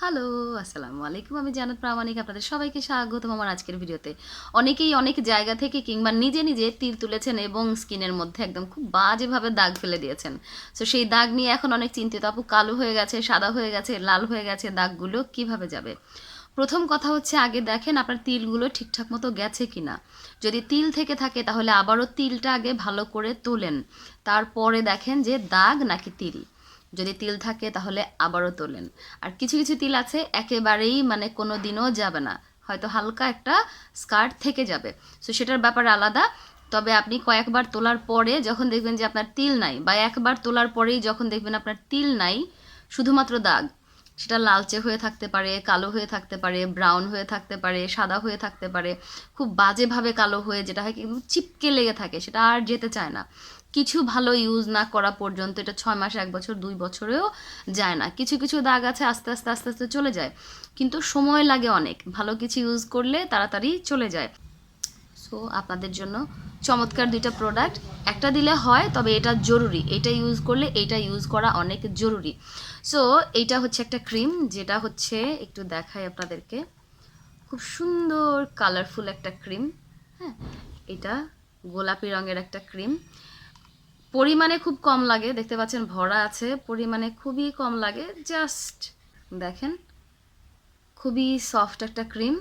Hello, আসসালামু আলাইকুম। আমি জানাত প্রামাণিক, আপনাদের সবাইকে স্বাগতম আমার আজকের ভিডিওতে। অনেকেই অনেক জায়গা থেকে কিংবা নিজে নিজে তীর তুলেছেন এবং স্কিনের মধ্যে একদম খুব বাজেভাবে দাগ ফেলে দিয়েছেন। সো সেই দাগ নিয়ে এখন অনেক চিন্তিত, আপু, কালো হয়ে গেছে, সাদা হয়ে গেছে, লাল হয়ে গেছে, দাগগুলো কীভাবে যাবে? প্রথম কথা হচ্ছে, আগে দেখেন আপনার তিলগুলো ঠিকঠাক মতো গেছে কিনা। যদি তিল থেকে থাকে, তাহলে আবারও তিলটা আগে ভালো করে তোলেন। তারপরে দেখেন যে দাগ নাকি তিল যদি তিল থাকে তাহলে আবারও তোলেন। আর কিছু কিছু তিল আছে, একেবারেই মানে কোনো দিনও যাবে না। হয়তো হালকা একটা স্কার্ট থেকে যাবে। সো সেটার ব্যাপারে আলাদা। তবে আপনি কয়েকবার তোলার পরে যখন দেখবেন যে আপনার তিল নাই, বা একবার তোলার পরেই যখন দেখবেন আপনার তিল নাই, শুধুমাত্র দাগ। সেটা লালচে হয়ে থাকতে পারে, কালো হয়ে থাকতে পারে, ব্রাউন হয়ে থাকতে পারে, সাদা হয়ে থাকতে পারে, খুব বাজেভাবে কালো হয়ে যেটা হয় চিপকে লেগে থাকে, সেটা আর যেতে চায় না। কিছু ভালো ইউজ না করা পর্যন্ত এটা ছয় মাস, এক বছর, দুই বছরেও যায় না। কিছু কিছু দাগ আছে, আস্তে আস্তে আস্তে আস্তে চলে যায়। কিন্তু সময় লাগে অনেক। ভালো কিছু ইউজ করলে তাড়াতাড়ি চলে যায়। সো আপনাদের জন্য চমৎকার দুইটা প্রোডাক্ট একটা দিলে হয়, তবে এটা জরুরি। এটা ইউজ করলে এইটা ইউজ করা অনেক জরুরি। সো এইটা হচ্ছে একটা ক্রিম যেটা হচ্ছে একটু দেখাই আপনাদেরকে। খুব সুন্দর কালারফুল একটা ক্রিম হ্যাঁ এটা গোলাপি রঙের একটা ক্রিম পরিমাণে খুব কম লাগে, দেখতে পাচ্ছেন ভরা আছে, পরিমাণে খুবই কম লাগে জাস্ট দেখেন, খুবই সফট একটা ক্রিম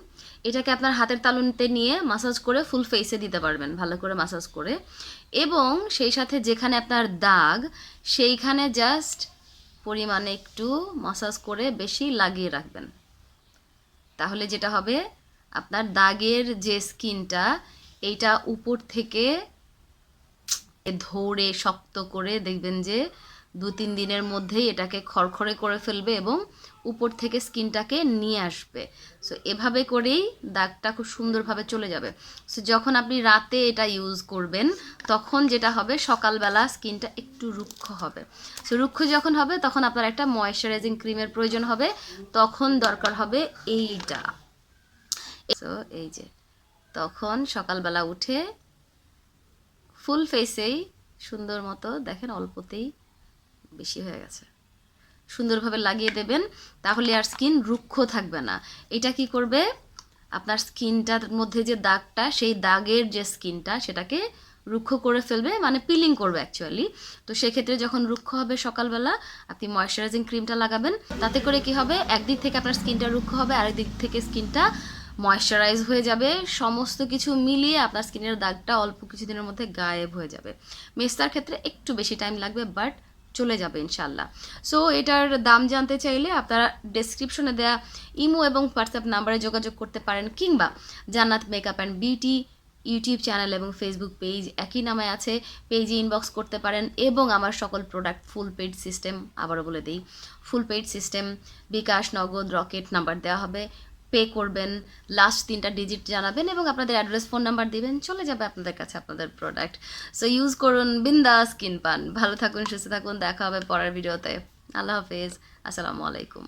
এটাকে আপনার হাতের তালুতে নিয়ে মাসাজ করে ফুল ফেসে দিতে পারবেন, ভালো করে মাসাজ করে। এবং সেই সাথে যেখানে আপনার দাগ, সেইখানে জাস্ট পরিমাণে একটু মাসাজ করে বেশি লাগিয়ে রাখবেন। তাহলে যেটা হবে, আপনার দাগের যে স্কিনটা এইটা উপর থেকে ধরে শক্ত করে দেখবেন যে দু তিন দিনের মধ্যেই এটাকে খড়খড়ে করে ফেলবে এবং উপর থেকে স্কিনটাকে নিয়ে আসবে। সো এভাবে করেই দাগটা খুব সুন্দরভাবে চলে যাবে। সো যখন আপনি রাতে এটা ইউজ করবেন, তখন যেটা হবে, সকালবেলা স্কিনটা একটু রুক্ষ হবে। সো রুক্ষ যখন হবে, তখন আপনার একটা ময়শ্চারাইজিং ক্রিমের প্রয়োজন হবে। তখন দরকার হবে এইটা। সো এই যে, তখন সকালবেলা উঠে ফুল ফেসেই সুন্দর মতো দেখেন অল্পতেই বেশি হয়ে গেছে। সুন্দরভাবে লাগিয়ে দেবেন, তাহলে আর স্কিন রুক্ষ থাকবে না। এটা কি করবে? আপনার স্কিনটার মধ্যে যে দাগটা, সেই দাগের যে স্কিনটা, সেটাকে রুক্ষ করে ফেলবে মানে পিলিং করবে অ্যাকচুয়ালি তো সেক্ষেত্রে যখন রুক্ষ হবে সকালবেলা, আপনি ময়শ্চারাইজিং ক্রিমটা লাগাবেন, তাতে করে কি হবে? একদিক থেকে আপনার স্কিনটা রুক্ষ হবে আরেক দিক থেকে স্কিনটা ময়শ্চারাইজ হয়ে যাবে, সমস্ত কিছু মিলিয়ে আপনার স্কিনের দাগটা অল্প কিছুদিনের মধ্যে গায়েব হয়ে যাবে। মেস্তার ক্ষেত্রে একটু বেশি টাইম লাগবে বাট চলে যাবে ইনশাল্লাহ সো এটার দাম জানতে চাইলে আপনারা ডেসক্রিপশনে দেওয়া ইমো এবং হোয়াটসঅ্যাপ নাম্বারে যোগাযোগ করতে পারেন, কিংবা Jannat makeup and beauty YouTube channel এবং ফেসবুক পেজ একই নামে আছে। পেজে ইনবক্স করতে পারেন এবং আমার সকল প্রোডাক্ট ফুল পেড সিস্টেম আবারও বলে দিই। ফুল পেড সিস্টেম বিকাশ, নগদ রকেট নাম্বার দেওয়া হবে। পে করবেন লাস্ট তিনটা ডিজিট জানাবেন এবং আপনাদের অ্যাড্রেস ফোন নাম্বার দিবেন, চলে যাবে আপনাদের কাছে আপনাদের প্রোডাক্ট সো ইউজ করুন বিন্দা স্কিন পান ভালো থাকুন, সুস্থ থাকুন, দেখা হবে পরের ভিডিওতে আল্লাহ হাফেজ। আসসালামু আলাইকুম।